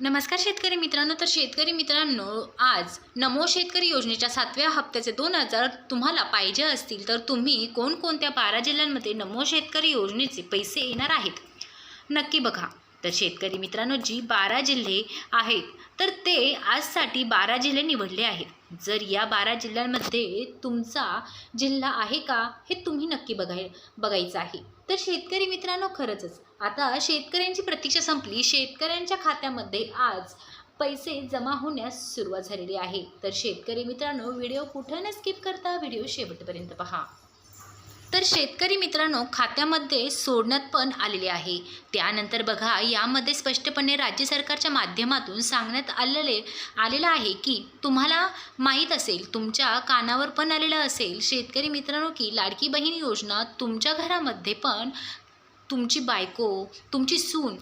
नमस्कार शेतकरी मित्रांनो. तर शेतकरी मित्रांनो आज नमो शेतकरी योजनेच्या सातव्या हप्त्याचे दोन हजार तुम्हाला पाहिजे असतील तर तुम्ही कोणकोणत्या बारा जिल्ह्यांमध्ये नमो शेतकरी योजनेचे पैसे येणार आहेत? नक्की बघा. तर शेतकरी मित्रांनो जी बारा जिल्हे आहेत तर ते आजसाठी बारा जिल्हे निवडले आहेत. जर या बारा जिल्ह्यांमध्ये तुमचा जिल्हा आहे का हे तुम्ही नक्की बघाय बघायचं आहे. तर शेतकरी मित्रांनो खरंचच. आता शेतकऱ्यांची प्रतीक्षा संपली. शेतकऱ्यांच्या खात्यामध्ये आज पैसे जमा होण्यास सुरुवात झालेली आहे. तर शेतकरी मित्रांनो व्हिडिओ कुठं न स्किप करता व्हिडिओ शेवटपर्यंत पहा. तर शेतकरी मित्रांनो खात्यामध्ये सोडण्यात पण आलेले आहे. त्यानंतर बघा यामध्ये स्पष्टपणे राज्य सरकारच्या माध्यमातून सांगण्यात आलेले आलेलं आहे की तुम्हाला माहीत असेल तुमच्या कानावर पण आलेलं असेल शेतकरी मित्रांनो की लाडकी बहीण योजना तुमच्या घरामध्ये पण तुमची बायको तुमची सून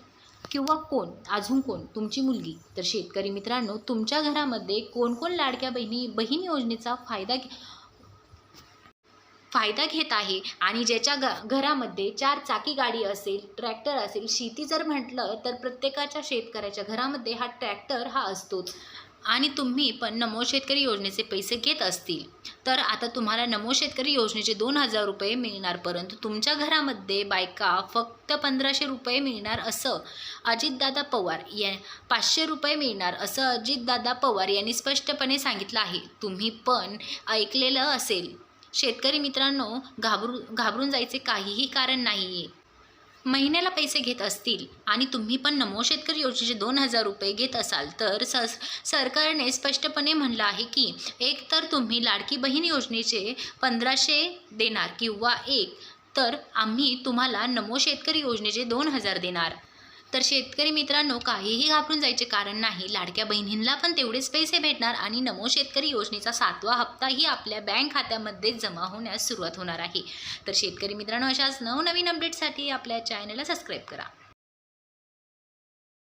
किंवा कोण अजून कोण तुमची मुलगी तर शेतकरी मित्रांनो तुमच्या घरामध्ये कोण कोण लाडक्या बहिणी बहीण योजनेचा फायदा घे फायदा घेत आहे. आणि ज्याच्या ग घरामध्ये चार चाकी गाडी असेल ट्रॅक्टर असेल शेती जर म्हटलं तर प्रत्येकाच्या शेतकऱ्याच्या घरामध्ये हा ट्रॅक्टर हा असतोच आणि तुम्ही पण नमो शेतकरी योजनेचे पैसे घेत असतील. तर आता तुम्हाला नमो शेतकरी योजनेचे दोन हजार रुपये मिळणार परंतु तुमच्या घरामध्ये बायका फक्त पंधराशे रुपये मिळणार असं अजितदादा पवार या पाचशे रुपये मिळणार असं अजितदादा पवार यांनी स्पष्टपणे सांगितलं आहे. तुम्ही पण ऐकलेलं असेल. शेतकरी मित्रांनो घाबरू घाबरून जायचे काहीही कारण नाही आहे महिन्याला पैसे घेत असतील आणि तुम्ही पण नमो शेतकरी योजनेचे दोन हजार रुपये घेत असाल तर स सरकारने स्पष्टपणे म्हणलं आहे की एक तर तुम्ही लाडकी बहीण योजनेचे पंधराशे देणार किंवा एक तर आम्ही तुम्हाला नमो शेतकरी योजनेचे दोन हजार देणार. तर शेतकरी मित्रांनो काहीही घाबरून जायचे कारण नाही. लाडक्या बहिणींना पण तेवढेच पैसे भेटणार आणि नमो शेतकरी योजनेचा सातवा हप्ताही आपल्या बँक खात्यामध्ये जमा होण्यास सुरुवात होणार आहे. तर शेतकरी मित्रांनो अशाच नवनवीन अपडेटसाठी आपल्या चॅनलला सबस्क्राईब करा.